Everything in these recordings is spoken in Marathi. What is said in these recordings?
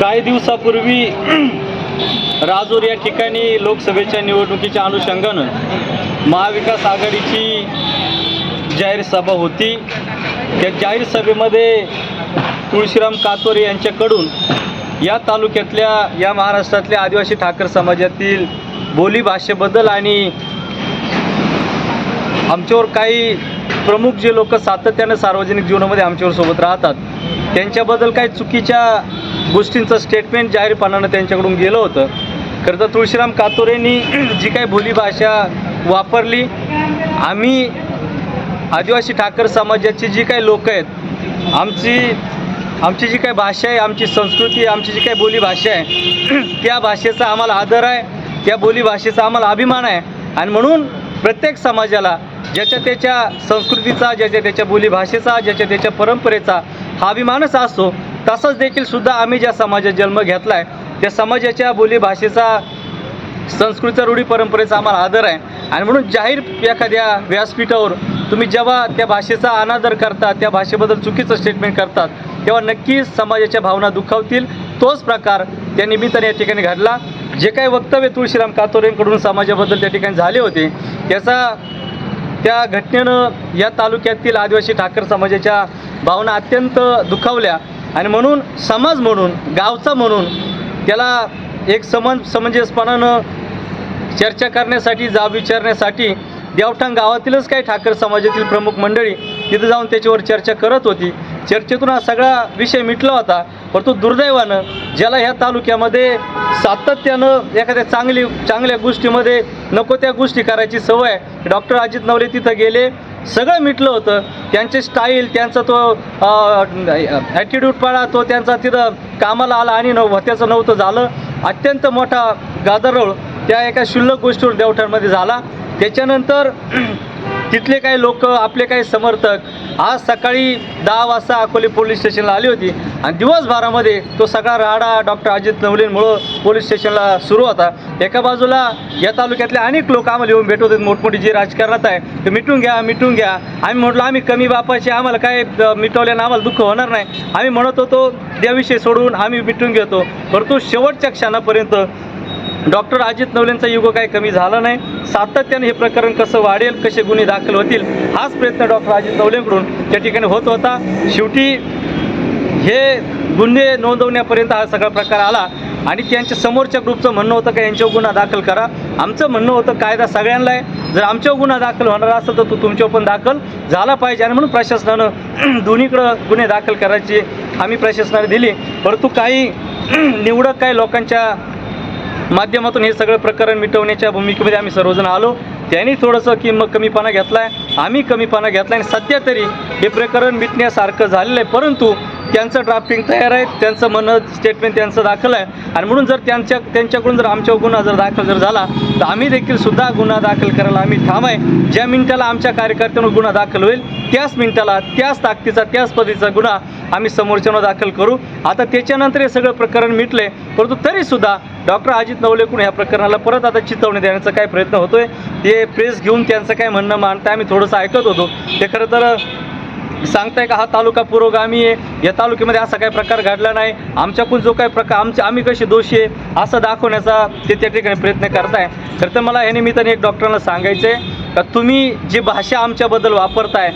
काही दिवसापूर्वी राजूर या ठिकाणी लोकसभेच्या निवडणुकीच्या अनुषंगानं महाविकास आघाडीची जाहीर सभा होती. त्या जाहीर सभेमध्ये तुळशीराम कातोरे यांच्याकडून या तालुक्यातल्या या महाराष्ट्रातल्या आदिवासी ठाकर समाजातील बोलीभाषेबद्दल आणि आमच्यावर काही प्रमुख जे लोक सातत्यानं सार्वजनिक जीवनामध्ये आमच्यावर सोबत राहतात त्यांच्याबद्दल काही चुकीच्या गोष्टींचं स्टेटमेंट जाहीरपणानं त्यांच्याकडून गेलं होतं. खरं तर तुळशीराम कातोरेंनी जी काही बोलीभाषा वापरली आम्ही आदिवासी ठाकर समाजाची जी काही लोक आहेत आमची आमची जी काही भाषा आहे आमची संस्कृती आहे आमची जी काही बोलीभाषा आहे त्या भाषेचा आम्हाला आदर आहे त्या बोलीभाषेचा आम्हाला अभिमान आहे. आणि म्हणून प्रत्येक समाजाला ज्याच्या त्याच्या संस्कृतीचा ज्याच्या त्याच्या बोलीभाषेचा ज्याच्या त्याच्या परंपरेचा हा अभिमानच असतो तसंच देखील सुद्धा आम्ही ज्या समाजात जन्म घेतला आहे त्या समाजाच्या बोलीभाषेचा संस्कृतीचा रूढी परंपरेचा आम्हाला आदर आहे. आणि म्हणून जाहीर एखाद्या व्यासपीठावर तुम्ही जेव्हा त्या भाषेचा अनादर करता त्या भाषेबद्दल चुकीचं स्टेटमेंट करतात तेव्हा नक्कीच समाजाच्या भावना दुखावतील तोच प्रकार त्या निमित्ताने या ठिकाणी घडला. जे काही वक्तव्य तुळशीराम कातोरेंकडून समाजाबद्दल त्या ठिकाणी झाले होते त्याचा त्या घटनेनं या तालुक्यातील आदिवासी ठाकर समाजाच्या भावना अत्यंत दुखावल्या. आणि म्हणून समाज म्हणून गावचा म्हणून त्याला एक समन समंजसपणानं चर्चा करण्यासाठी जाब विचारण्यासाठी देवठाण गावातीलच काही ठाकर समाजातील प्रमुख मंडळी तिथं जाऊन त्याच्यावर चर्चा करत होती. चर्चेतून हा सगळा विषय मिटला होता. परंतु दुर्दैवानं ज्याला ह्या तालुक्यामध्ये सातत्यानं एखाद्या चांगली चांगल्या गोष्टीमध्ये नको त्या गोष्टी करायची सवय डॉक्टर अजित नवले तिथं गेले सगळं मिटलं होतं. त्यांचे स्टाईल त्यांचा तो ॲटिट्यूड पाळा तो त्यांचा तिथं कामाला आला आणि नव त्याचं नव्हतं झालं. अत्यंत मोठा गादरोळ त्या एका क्षुल्लक गोष्टीवर देवठाणमध्ये झाला. त्याच्यानंतर तिथले काही लोक आपले काही समर्थक आज सकाळी दहा वाजता अकोले पोलीस स्टेशनला आली होती आणि दिवसभरामध्ये तो सगळा राडा डॉक्टर अजित नवलेंमुळं पोलीस स्टेशनला सुरू होता. एका बाजूला या तालुक्यातले अनेक लोक आम्हाला येऊन भेटत होते. मोठमोठी जे राजकारणात आहे ते मिटून घ्या मिटून घ्या. आम्ही म्हटलं आम्ही कमी बापाचे आम्हाला काय मिटवल्यानं आम्हाला दुःख होणार नाही. आम्ही म्हणत होतो त्याविषयी सोडून आम्ही मिटून घेतो. परंतु शेवटच्या क्षणापर्यंत डॉक्टर अजित नवलेंचा युग काही कमी झाला नाही. सातत्याने हे प्रकरण कसं वाढेल कसे गुन्हे दाखल होतील हाच प्रयत्न डॉक्टर अजित नवलेंकडून त्या ठिकाणी होत होता. शेवटी हे गुन्हे नोंदवण्यापर्यंत हा सगळा प्रकार आला. आणि त्यांच्या समोरच्या ग्रुपचं म्हणणं होतं का यांच्यावर गुन्हा दाखल करा. आमचं म्हणणं होतं कायदा सगळ्यांना आहे. जर आमच्यावर गुन्हा दाखल होणार असेल तर तो तुमच्यावर पण दाखल झाला पाहिजे. आणि म्हणून प्रशासनानं दोन्हीकडं गुन्हे दाखल करायची आम्ही प्रशासनाने दिली. परंतु काही निवडक काही लोकांच्या माध्यमातून हे सगळं प्रकरण मिटवण्याच्या भूमिकेमध्ये आम्ही सर्वजण आलो. त्यांनी थोडंसं की मग कमीपणा घेतला आहे आम्ही कमीपणा घेतला आणि सध्या तरी हे प्रकरण मिटण्यासारखं झालेलं आहे. परंतु त्यांचं ड्राफ्टिंग तयार आहे. त्यांचं म्हणणं स्टेटमेंट त्यांचं दाखल आहे. आणि म्हणून जर त्यांच्या त्यांच्याकडून जर आमच्यावर गुन्हा जर दाखल जर झाला तर आम्ही देखील सुद्धा गुन्हा दाखल करायला आम्ही ठाम आहे ज्या मिनिटाला आमच्या कार्यकर्त्यांवर गुन्हा दाखल होईल त्याच मिनिटाला त्याच ताकदीचा त्याच पद्धतीचा गुन्हा आम्ही समोरच्यानं दाखल करू. आता त्याच्यानंतर हे सगळं प्रकरण मिटले परंतु तरीसुद्धा डॉक्टर अजित नवलेकडून ह्या प्रकरणाला परत आता चितवणी देण्याचा काय प्रयत्न होतोय? ते प्रेस घेऊन त्यांचं काय म्हणणं मानताय आम्ही थोडंसं ऐकत होतो. ते खरं तर सांगताय का हा तालुका पुरोगामी आहे? या तालुक्यामध्ये असा काही प्रकार घडला नाही. आमच्याकडून जो काही प्रकार आमच्या आम्ही कसे दोषी आहे असं दाखवण्याचा ते त्या ठिकाणी प्रयत्न करताय. खरं तर मला या निमित्ताने एक डॉक्टरांना सांगायचं आहे का तुम्ही जी भाषा आमच्याबद्दल वापरताय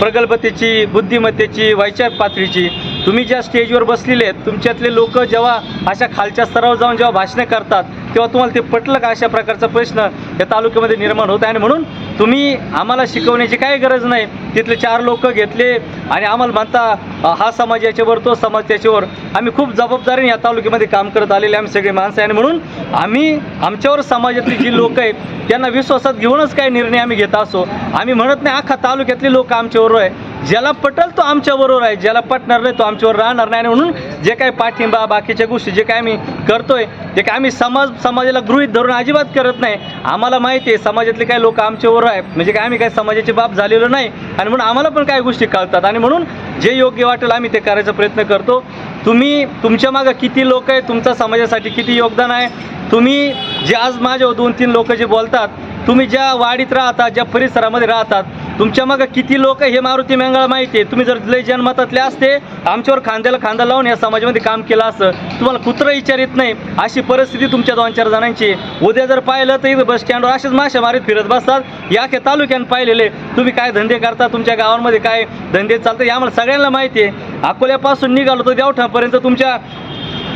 प्रगल्भतेची बुद्धिमत्तेची वैचार पातळीची तुम्ही ज्या स्टेजवर बसलेले आहेत तुमच्यातले लोक जेव्हा अशा खालच्या स्तरावर जाऊन जेव्हा भाषणे करतात तेव्हा तुम्हाला ते पटलं का अशा प्रकारचा प्रश्न या तालुक्यामध्ये निर्माण होत आहे? आणि म्हणून तुम्ही आम्हाला शिकवण्याची काही गरज नाही. तिथले चार लोक घेतले आणि आम्हाला म्हणता हा समाज याच्यावर तो समाज त्याच्यावर. आम्ही खूप जबाबदारीने या तालुक्यामध्ये काम करत आलेले आम्ही सगळे माणसं आहे. आणि म्हणून आम्ही आमच्यावर समाजातली जी लोक आहेत त्यांना विश्वासात घेऊनच काही निर्णय आम्ही घेत असो. आम्ही म्हणत नाही अख्खा तालुक्यातली लोक आमच्याबरोबर आहे. ज्याला पटल तो आमच्याबरोबर आहे. ज्याला पटणार नाही तो आमच्यावर राहणार नाही. आणि म्हणून जे काही पाठिंबा बाकीच्या गोष्टी जे काय आम्ही करतोय ते काय आम्ही समाज समाजाला गृहित धरून अजिबात करत नाही. आम्हाला माहिती आहे समाजातले काही लोक आमच्यावर आहे म्हणजे काय आम्ही काय समाजाचे बाप झालेलो नाही. आणि म्हणून आम्हाला पण काही गोष्टी कळतात. आणि म्हणून जे योग्य वाटेल आम्ही ते करायचा प्रयत्न करतो. तुम्ही तुमच्या मागं किती लोक आहे तुमचा समाजासाठी किती योगदान आहे? तुम्ही जे आज माझ्या दोन तीन लोक जे बोलतात तुम्ही ज्या वाडीत राहतात ज्या परिसरामध्ये राहतात तुमच्या मग किती लोक हे मारुती मंगळ माहिती आहे. तुम्ही जर लय जनमतातले असते आमच्यावर खांद्याला खांदा लावून या समाजामध्ये काम केलं असं तुम्हाला कुत्रं विचारित नाही. अशी परिस्थिती तुमच्या दोन चार जणांची उद्या जर पाहिलं तर बस स्टँडवर असेच माशा मारीत फिरत बसतात. या अख्या तालुक्यानं पाहिलेले तुम्ही काय धंदे करता तुमच्या गावांमध्ये काय धंदे चालतात हे आम्हाला सगळ्यांना माहिती आहे. अकोल्यापासून निघालो तर देवठापर्यंत तुमच्या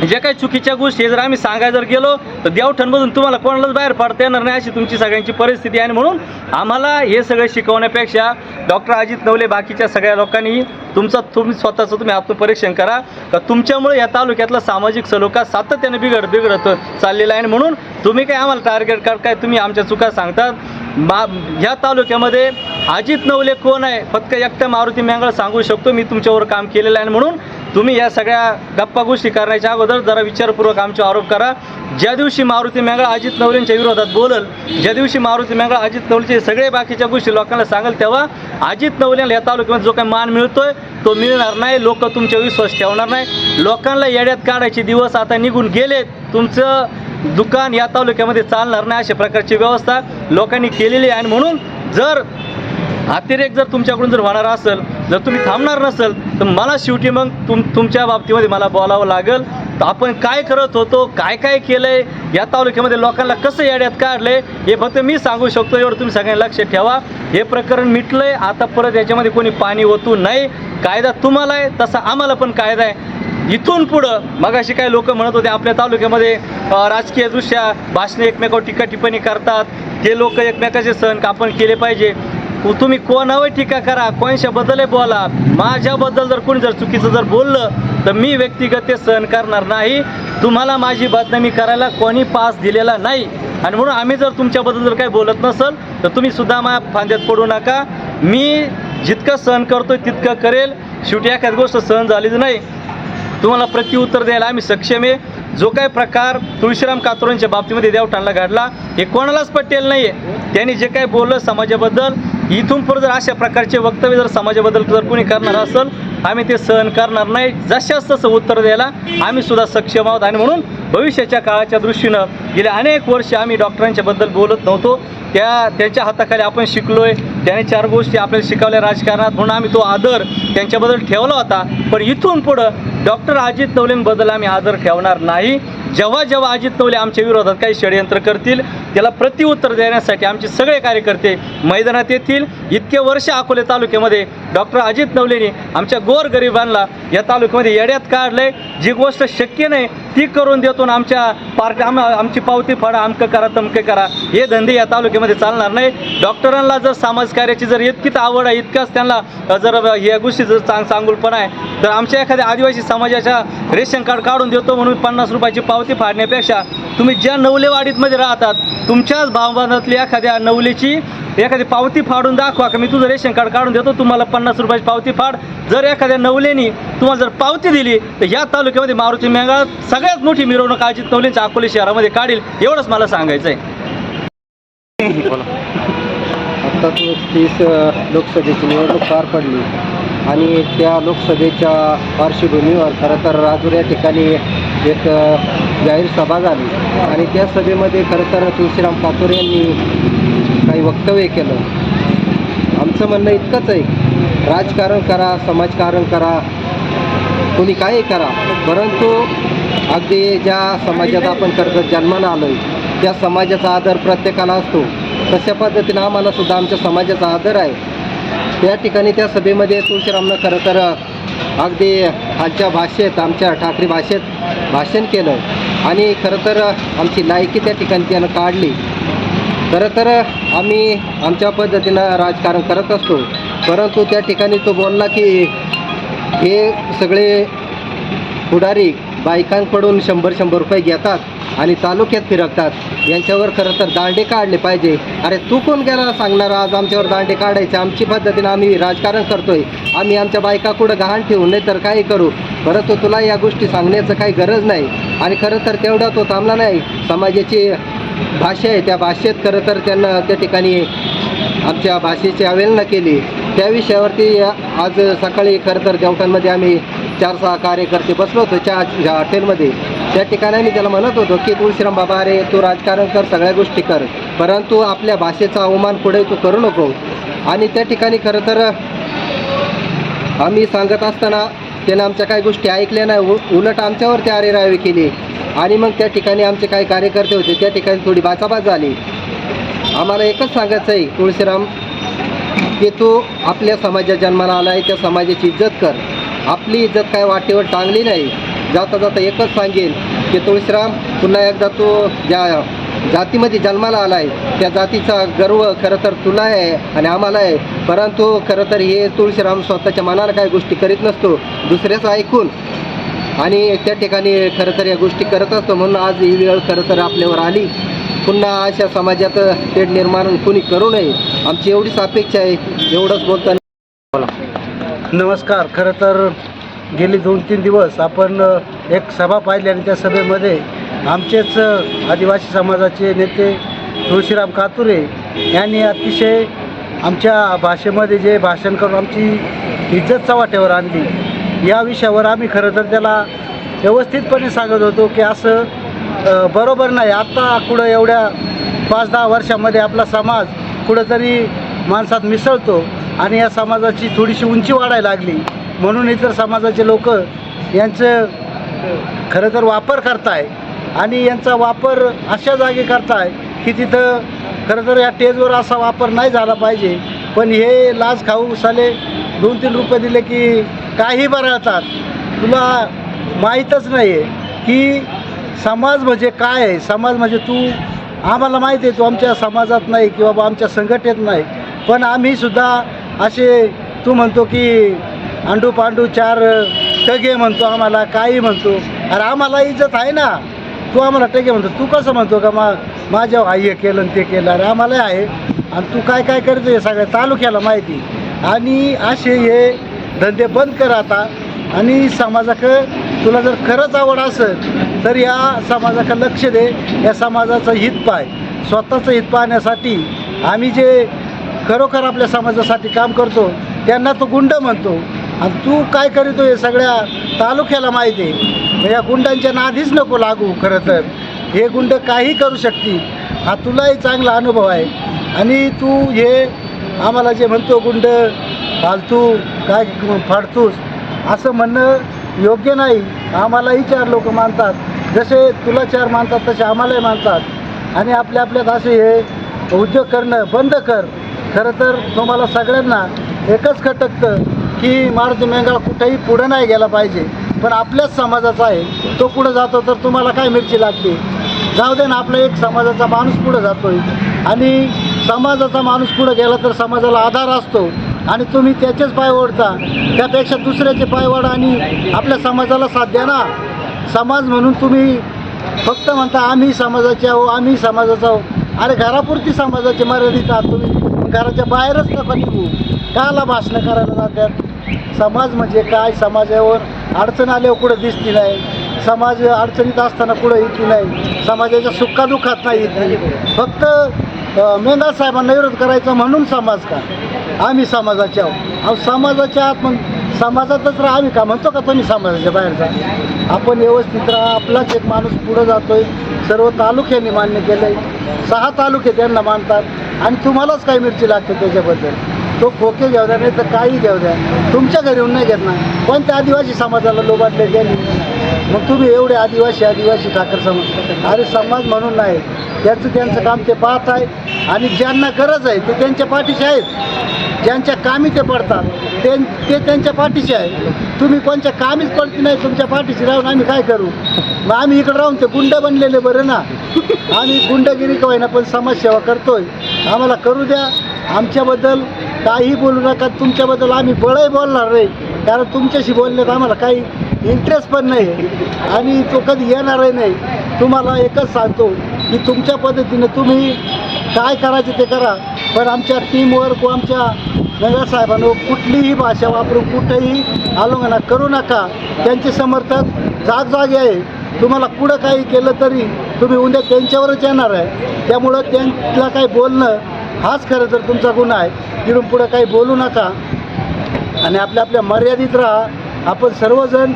ज्या काही चुकीच्या गोष्टी जर आम्ही सांगायला जर गेलो तर देवठणमधून तुम्हाला कोणालाच बाहेर पडता येणार नाही अशी तुमची सगळ्यांची परिस्थिती आहे. आणि म्हणून आम्हाला हे सगळं शिकवण्यापेक्षा डॉक्टर अजित नवले बाकीच्या सगळ्या लोकांनी तुमचा तुम्ही स्वतःचं तुम्ही आत्मपरीक्षण करा. का तुमच्यामुळे या तालुक्यातला सामाजिक सलोखा सातत्याने बिघड बिघडत चाललेला आहे. आणि म्हणून तुम्ही काय आम्हाला टार्गेट कर काय तुम्ही आमच्या चुका सांगतात? मा ह्या तालुक्यामध्ये अजित नवले कोण आहे? फक्त एकट्या मारुती मेंगळ सांगू शकतो. मी तुमच्यावर काम केलेलं आहे. म्हणून तुम्ही या सगळ्या गप्पा गोष्टी करण्याच्या अगोदर जरा विचारपूर्वक आमचे आरोप करा. ज्या दिवशी मारुती मेंगळा अजित नवलेंच्या विरोधात बोलल ज्या दिवशी मारुती मेंगळा अजित नवलेचे सगळे बाकीच्या गोष्टी लोकांना सांगेल तेव्हा अजित नवलेला या तालुक्यामध्ये जो काही मान मिळतोय तो मिळणार नाही. लोक तुमच्या विश्वास ठेवणार नाही. लोकांना येड्यात काढायचे दिवस आता निघून गेलेत. तुमचं दुकान या तालुक्यामध्ये चालणार नाही अशा प्रकारची व्यवस्था लोकांनी केलेली आहे. आणि म्हणून जर अतिरेक जर तुमच्याकडून जर होणार असेल जर तुम्ही थांबणार नसेल तर मला शेवटी मग तुम तुमच्या बाबतीमध्ये मला बोलावं लागेल. तर आपण काय करत होतो काय काय केलंय या तालुक्यामध्ये लोकांना कसं येड्यात काढलंय हे फक्त मी सांगू शकतो एवढं तुम्ही सगळ्यांनी लक्ष ठेवा. हे प्रकरण मिटलंय आता परत याच्यामध्ये कोणी पाणी ओतू नाही. कायदा तुम्हाला आहे तसा आम्हाला पण कायदा आहे. इथून पुढं मग अशी काही लोक म्हणत होते आपल्या तालुक्यामध्ये राजकीयदृष्ट्या भाषणे एकमेकावर टीका टिप्पणी करतात. ते लोक एकमेकाचे सण आपण केले पाहिजे. तुम्ही कोणावर टीका करा कोणशाबद्दल बोला. माझ्याबद्दल जर कोणी जर चुकीचं जर बोललं तर मी व्यक्तिगत ते सहन करणार नाही. तुम्हाला माझी बदनामी करायला कोणी पास दिलेला नाही. आणि म्हणून आम्ही जर तुमच्याबद्दल जर काही बोलत नसल तर तुम्ही सुद्धा माझ्या फांद्यात पडू नका. मी जितकं सहन करतो तितकं करेल. शेवटी एखादी गोष्ट सहन झालीच नाही. तुम्हाला प्रत्युत्तर द्यायला आम्ही सक्षम आहे. जो काही प्रकार तुळशीराम कातोरांच्या बाबतीमध्ये देवठाणला घडला हे कोणालाच पटेल नाही आहे त्यांनी जे काही बोललं समाजाबद्दल इथून पुढे जर अशा प्रकारचे वक्तव्य जर समाजाबद्दल जर कोणी करणार असेल आम्ही ते सहन करणार नाही. जशाच तसं उत्तर द्यायला आम्ही सुद्धा सक्षम आहोत आणि म्हणून भविष्याच्या काळाच्या दृष्टीनं गेल्या अनेक वर्ष आम्ही डॉक्टरांच्याबद्दल बोलत नव्हतो. त्या त्यांच्या हाताखाली आपण शिकलो आहे त्याने चार गोष्टी आपल्याला शिकवल्या राजकारणात. म्हणून आम्ही तो आदर त्यांच्याबद्दल ठेवला होता. पण इथून पुढं डॉक्टर अजित नवलेंबद्दल आम्ही आदर ठेवणार नाही. जेव्हा जेव्हा अजित नवले आमच्या विरोधात काही षडयंत्र करतील त्याला प्रतिउत्तर देण्यासाठी आमचे सगळे कार्यकर्ते मैदानात येतील. इतके वर्ष अकोले तालुक्यामध्ये डॉक्टर अजित नवलेने आमच्या गोरगरिबांना या तालुक्यामध्ये येड्यात काढलंय. जी गोष्ट शक्य नाही ती करून देतो आणि आमच्या पार्टी आम आमची पावती फाडा अमकं करा तमकं करा. हे धंदे या तालुक्यामध्ये चालणार नाही. डॉक्टरांना जर समाज कार्याची जर इतकीच आवड आहे इतकाच त्यांना जर या गोष्टी जर चांग चांगुलपणा आहे तर आमच्या एखाद्या आदिवासी समाजाच्या रेशन कार्ड काढून देतो म्हणून पन्नास रुपयाची पावती फाडण्यापेक्षा तुम्ही ज्या नवलेवाडीतमध्ये राहतात तुमच्याच भावबांधातली एखाद्या नवलेची एखादी पावती फाडून दाखवा का? मी तुझं रेशन कार्ड काढून देतो तुम्हाला पन्नास रुपयाची पावती फाड. जर एखाद्या नवलेनी तुम्हाला जर पावती दिली तर या तालुक्यामध्ये मारुती मेंगा सगळ्यात मोठी मिरवणूक अजित नवलेंच्या अकोले शहरामध्ये काढील एवढंच मला सांगायचं आहे आता तीस लोकसभेची निवडणूक पार पडली. आणि त्या लोकसभेच्या पार्श्वभूमीवर खरं तर राजूर या ठिकाणी एक जाहीर सभा झाली. आणि त्या सभेमध्ये खरं तर तुळशीराम कातोरे यांनी काही वक्तव्य केलं. आमचं म्हणणं इतकंच आहे राजकारण करा समाजकारण करा कोणी काही करा. परंतु अगदी ज्या समाजात आपण कर्जत जन्मानं आलो आहे त्या समाजाचा आदर प्रत्येकाला असतो. तशा पद्धतीनं आम्हाला सुद्धा आमच्या समाजाचा आदर आहे. त्या ठिकाणी त्या सभेमध्ये तुळशीरामनं खरं तर अगदी आजच्या भाषेत आमच्या ठाकरे भाषेत भाषण केलं आणि खरं तर आमची लायकी त्या ठिकाणी त्यानं काढली. खरं तर आम्ही आमच्या पद्धतीनं राजकारण करत असतो परंतु त्या ठिकाणी तो बोलला की हे सगळे पुढारी बायकांकडून शंभर शंभर रुपये घेतात आणि तालुक्यात फिरकतात. यांच्यावर खरं तर दांडे काढले पाहिजे. अरे तू कोण गेला सांगणार? आज आमच्यावर दांडे काढायचे. आमची पद्धतीनं आम्ही राजकारण करतोय. आम्ही आमच्या बायका कुठं गहाण ठेवू नाही तर काही करू? परंतु तुला या गोष्टी सांगण्याचं काही गरज नाही. आणि खरं तर तेवढा तो थांबला नाही. समाजाची भाषा आहे. त्या भाषेत खरं तर त्यांना त्या ठिकाणी आमच्या भाषेची अवहेलना केली. त्या विषयावरती आज सकाळी खरं तर देवठांमध्ये आम्ही चार सहा कार्यकर्ते बसलो होतो चहा ह्या हॉटेलमध्ये. त्या ठिकाणी मी त्याला म्हणत होतो की तुळशीराम बाबा अरे तू राजकारण कर सगळ्या गोष्टी कर. परंतु आपल्या भाषेचा अवमान पुढे तू करू नको. आणि त्या ठिकाणी खरं तर आम्ही सांगत असताना त्यानं आमच्या काही गोष्टी ऐकल्या नाही. उलट आमच्यावर ते आरेरावी केली. आणि मग त्या ठिकाणी आमचे काही कार्यकर्ते होते. त्या ठिकाणी थोडी बाचाबाच झाली. आम्हाला एकच सांगायचं आहे तुळशीराम की तू आपल्या समाजात जन्माला आला आहे त्या समाजाची इज्जत कर. आपली इज्जत काय वाटेवर टांगली नाही. जाता जाता एकच सांगेन की तुळशीराम पुन्हा एकदा तू ज्या जातीमध्ये जन्माला आला आहे त्या जातीचा गर्व खरं तर तुला आहे आणि आम्हाला आहे. परंतु खरं तर हे तुळशीराम स्वतःच्या मनाला काही गोष्टी करीत नसतो दुसऱ्याचं ऐकून. आणि त्या ठिकाणी खरं तर या गोष्टी करत असतो म्हणून आज ही वेळ खरं तर आपल्यावर आली. पुन्हा अशा समाजात तेढ निर्माण कोणी करू नये. आमची एवढीच अपेक्षा आहे एवढंच बोलताना. नमस्कार खरं तर गेली दोन तीन दिवस आपण एक सभा पाहिली आणि त्या सभेमध्ये आमचेच आदिवासी समाजाचे नेते तुळशीराम कातुरे यांनी अतिशय आमच्या भाषेमध्ये जे भाषण करून आमची इज्जत चव्हाट्यावर आणली. या विषयावर आम्ही खरं तर त्याला व्यवस्थितपणे सांगत होतो की असं बरोबर नाही. आत्ता कुठं एवढ्या पाच दहा वर्षामध्ये आपला समाज कुठंतरी माणसात मिसळतो. आणि या समाजाची थोडीशी उंची वाढायला लागली. म्हणून इतर समाजाचे लोक यांचं खरं तर वापर करताय आणि यांचा वापर अशा जागी करताय की तिथं खरं तर या टेजवर असा वापर नाही झाला पाहिजे. पण हे लाज खाऊ साले दोन तीन रुपये दिले की काही बरळतात. तुला माहीतच नाही आहे की समाज म्हणजे काय आहे? समाज म्हणजे तू आम्हाला माहीत आहे तू आमच्या समाजात नाही किंवा आमच्या संघटनेत नाही. पण आम्हीसुद्धा असे तू म्हणतो की अंडू पांडू चार टगे म्हणतो आम्हाला काही म्हणतो. अरे आम्हाला इज्जत आहे ना. तू आम्हाला टगे म्हणतो. तू कसं म्हणतो का मा माझ्या आई हे केलं आणि ते केलं. अरे आम्हाला आहे. आणि तू काय काय करतो हे सगळ्या तालुक्याला माहिती. आणि असे हे धंदे बंद कर आता. आणि समाजाकडं तुला जर खरंच आवड असेल तर या समाजाकडे लक्ष दे. या समाजाचं हित पाय. स्वतःचं हित पाहण्यासाठी आम्ही जे खरोखर आपल्या समाजासाठी काम करतो त्यांना तो गुंड म्हणतो. आणि तू काय करीतो हे सगळ्या तालुक्याला माहिती आहे. या गुंडांच्या नादीच नको लागू खरं तर. हे गुंड काही करू शकतील. हा तुलाही चांगला अनुभव आहे. आणि तू हे आम्हाला जे म्हणतो गुंड फालतू काय फाडतूस असं म्हणणं योग्य नाही. आम्हालाही चार लोक मानतात. जसे तुला चार मानतात तसे आम्हालाही मानतात. आणि आपल्या आपल्यात असे हे उद्योग करणं बंद कर. खरं तर तुम्हाला सगळ्यांना एकच खटकतं की मारुती मेंगा कुठेही पुढं नाही गेला पाहिजे. पण आपल्याच समाजाचा आहे. तो पुढं जातो तर तुम्हाला काय मिरची लागते? जाऊ दे ना आपला एक समाजाचा माणूस पुढं जातोय. आणि समाजाचा माणूस पुढं गेला तर समाजाला आधार असतो. आणि तुम्ही त्याचेच पाय ओढता. त्यापेक्षा दुसऱ्याचे पाय ओढा आणि आपल्या समाजाला साथ द्या ना. समाज म्हणून तुम्ही फक्त म्हणता आम्ही समाजाचे आहो आम्ही समाजाचा आहो. अरे घरापुरती समाजाचे मर्यादित आहात तुम्ही. घराच्या बाहेरच नका निघू. काला भाषणं करायला जातात. समाज म्हणजे काय? समाजावर अडचण आल्यावर कुठं दिसती नाही. समाज अडचणीत असताना कुठं येते नाही. समाजाच्या सुखादुखात नाही येते फक्त मेंदा साहेबांना विरोध करायचा म्हणून समाज का? आम्ही समाजाच्या आहोत. अहो समाजाच्या आत मग समाजातच राहा आम्ही का? म्हणतो का तुम्ही समाजाच्या बाहेर जा? आपण व्यवस्थित राहा. आपलाच एक माणूस पुढं जातोय. सर्व तालुक्यांनी मान्य केलं आहे सहा तालुके त्यांना मानतात आणि तुम्हालाच काही मिरची लागते त्याच्याबद्दल. तो खोके घेऊ द्या नाही तर काही घेऊ द्या. तुमच्या घरी येऊन नाही घेत ना. त्या आदिवासी समाजाला लोबाटले गेले? मग तुम्ही एवढे आदिवासी आदिवासी ठाकर समाज. अरे समाज म्हणून नाही. त्याचं त्यांचं काम ते पाहत आहे. आणि ज्यांना गरज आहे ते त्यांच्या पाठीशी आहेत. ज्यांच्या कामी ते पडतात ते ते त्यांच्या पाठीशी आहे. तुम्ही कोणच्या कामीच पडती नाही तुमच्या पाठीशी राहून आम्ही काय करू? मग आम्ही इकडे राहून ते गुंड बनलेले बरं ना? आम्ही गुंडगिरी का होईना पण समाजसेवा करतोय. आम्हाला करू द्या. आमच्याबद्दल काही बोलू नका. तुमच्याबद्दल आम्ही बळही बोलणार नाही. कारण तुमच्याशी बोलण्यात आम्हाला काही इंटरेस्ट पण नाही आहे आणि तो कधी येणारही नाही. तुम्हाला एकच सांगतो. की तुमच्या पद्धतीनं तुम्ही काय करायचं ते करा. पण आमच्या टीमवर्क व आमच्या नगरसाहेबांवर कुठलीही भाषा वापरून कुठेही आलोंगना करू नका. त्यांचे समर्थक जागजागी आहे. तुम्हाला पुढं काही केलं तरी तुम्ही उद्या त्यांच्यावरच येणार आहे. त्यामुळं त्यांना काही बोलणं हाच खरं तर तुमचा गुन्हा आहे. तिथून पुढं काही बोलू नका. आणि आपल्या आपल्या मर्यादित राहा. आपण सर्वजण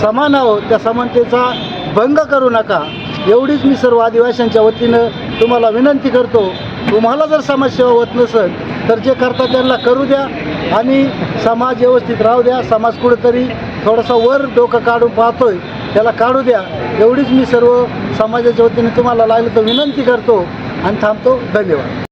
समान आहोत. त्या समानतेचा भंग करू नका. एवढीच मी सर्व आदिवासींच्या वतीनं तुम्हाला विनंती करतो तुम्हाला जर समाजसेवा होत नसेल तर जे करता त्यांना करू द्या आणि समाज व्यवस्थित राहू द्या. समाज कुठेतरी थोडासा वर डोकं काढून पाहतोय त्याला काढू द्या. एवढीच मी सर्व समाजाच्या वतीने तुम्हाला लागलं तर विनंती करतो आणि थांबतो. धन्यवाद.